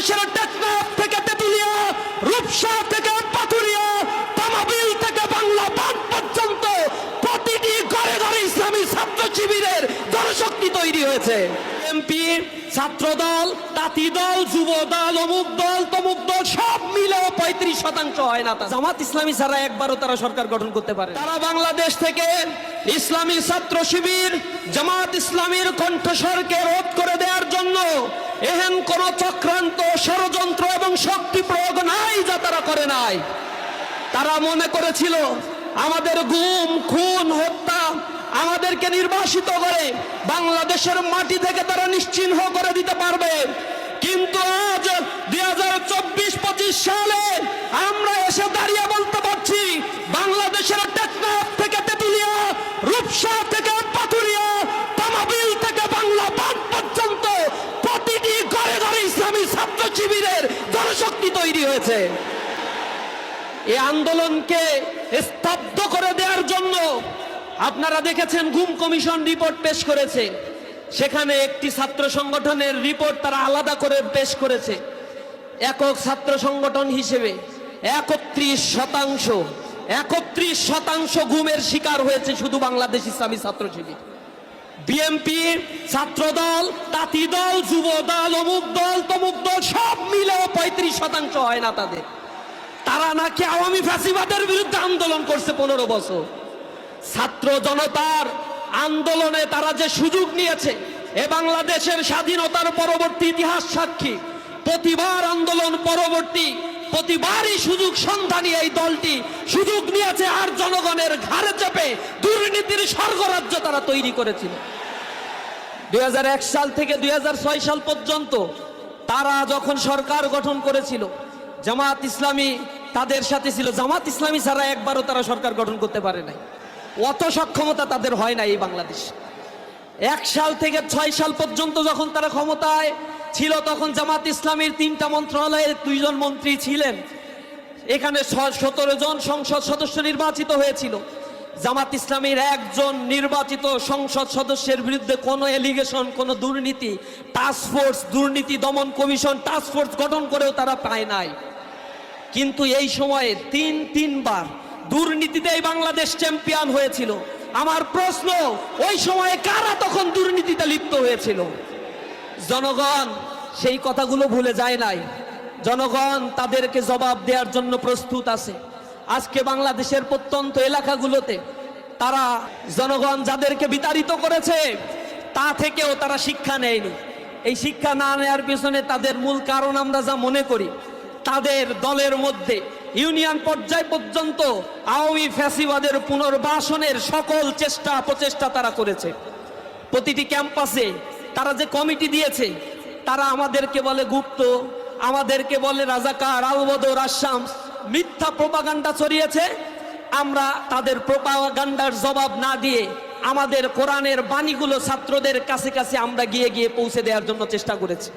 বাংলাদেশের টেকনাফ থেকে তেতুলিয়া, রূপসা থেকে পাতুরিয়া তামাবিল থেকে বাংলা বান পর্যন্ত প্রতিটি ঘরে ঘরে ইসলামী ছাত্র শিবিরের জনশক্তি তৈরি হয়েছে। এমপি ছাত্র দল তাঁতি দল যুব দল অমুক দল, তমুক দল, সব মিলেও পঁয়ত্রিশ শতাংশ হয় না জামাত ইসলামী ছাড়া একবারও তারা সরকার গঠন করতে পারে তারা বাংলাদেশ থেকে ইসলামী ছাত্র শিবির, জামাত ইসলামীর কণ্ঠস্বরকে রোধ করে দেওয়ার জন্য এহেন কোন চক্রান্ত, ষড়যন্ত্র এবং শক্তি প্রয়োগ নাই যা তারা করে নাই। তারা মনে করেছিল, আমাদের গুম, খুন, হত্যা আমাদেরকে নির্বাসিত করে বাংলাদেশের মাটি থেকে তারা নিশ্চিহ্ন করে দিতে পারবে। কিন্তু আজ দুই হাজার চব্বিশ পঁচিশ সালে আমরা এসে দাঁড়িয়ে বলতে পারছি, বাংলাদেশের থেকে তেতুলিয়া, রূপসা থেকে পাথুরিয়া, তামাবিল থেকে বাংলা বান পর্যন্ত প্রতিটি ঘরে ঘরে ইসলামী ছাত্র শিবিরের জনশক্তি তৈরি হয়েছে। এই আন্দোলনকে স্তব্ধ করে জন্য আপনারা দেখেছেন ঘুম কমিশন রিপোর্ট পেশ করেছে। সেখানে একটি ছাত্র সংগঠনের রিপোর্ট তারা আলাদা করে পেশ করেছে। একক ছাত্র সংগঠন হিসেবে একত্রিশ শতাংশ একত্রিশ শতাংশ ঘুমের শিকার হয়েছে শুধু বাংলাদেশ ইসলামী ছাত্র শিবির। বিএনপি ছাত্র দল তাঁতি দল, যুব দল, অমুক দল, তমুক দল, সব মিলেও পঁয়ত্রিশ শতাংশ হয় না তাদের। তারা নাকি আওয়ামী ফ্যাসিবাদের বিরুদ্ধে আন্দোলন করছে পনেরো বছর। ছাত্র জনতার আন্দোলনে তারা যে সুযোগ নিয়েছে, এ বাংলাদেশের স্বাধীনতার পরবর্তী ইতিহাস সাক্ষী। প্রতিবার আন্দোলন পরবর্তী, প্রতিবারই সুযোগ সন্ধানী এই দলটি সুযোগ নিয়েছে আর জনগণের ঘাড়ে চেপে দুর্নীতির স্বর্গরাজ্য তারা তৈরি করেছিল। দুই হাজার এক সাল থেকে দুই হাজার ছয় সাল পর্যন্ত তারা যখন সরকার গঠন করেছিল জামাত ইসলামী তাদের সাথে ছিল। জামাত ইসলামী ছাড়া একবারও তারা সরকার গঠন করতে পারে নাই। অত সক্ষমতা তাদের হয় না এই বাংলাদেশ। এক সাল থেকে ছয় সাল পর্যন্ত যখন তারা ক্ষমতায় ছিল, তখন জামাত ইসলামীর তিনটা মন্ত্রণালয়ের দুইজন মন্ত্রী ছিলেন। এখানে সতেরো জন সংসদ সদস্য নির্বাচিত হয়েছিল। জামাত ইসলামীর একজন নির্বাচিত সংসদ সদস্যের বিরুদ্ধে কোনো এলিগেশন কোনো দুর্নীতি টাস্কফোর্স দুর্নীতি দমন কমিশন টাস্কফোর্স গঠন করেও তারা পায় নাই। কিন্তু এই সময়ে তিন তিনবার দুর্নীতিতেই বাংলাদেশ চ্যাম্পিয়ন হয়েছিল। আমার প্রশ্ন, ওই সময়ে কারা তখন দুর্নীতিতে লিপ্ত হয়েছিল? জনগণ, সেই কথাগুলো ভুলে যায় নাই। জনগণ তাদেরকে জবাব দেওয়ার জন্য প্রস্তুত আছে। আজকে বাংলাদেশের প্রত্যন্ত এলাকাগুলোতে তারা, জনগণ যাদেরকে বিতাড়িত করেছে, তা থেকেও তারা শিক্ষা নেয়নি। এই শিক্ষা না নেওয়ার পিছনে তাদের মূল কারণ আমরা যা মনে করি, তাদের দলের মধ্যে ইউনিয়ন পর্যায় পর্যন্ত আওয়ামী ফ্যাসিবাদের পুনর্বাসনের সকল চেষ্টা, প্রচেষ্টা তারা করেছে। প্রতিটি ক্যাম্পাসে তারা যে কমিটি দিয়েছে, তারা আমাদেরকে বলে গুপ্ত, আমাদেরকে বলে রাজাকার, আলবদর আসাম মিথ্যা প্রপাগান্ডা ছড়িয়েছে। আমরা তাদের প্রপাগান্ডার জবাব না দিয়ে আমাদের কোরআনের বাণীগুলো ছাত্রদের কাছে কাছে আমরা গিয়ে গিয়ে পৌঁছে দেওয়ার জন্য চেষ্টা করেছি।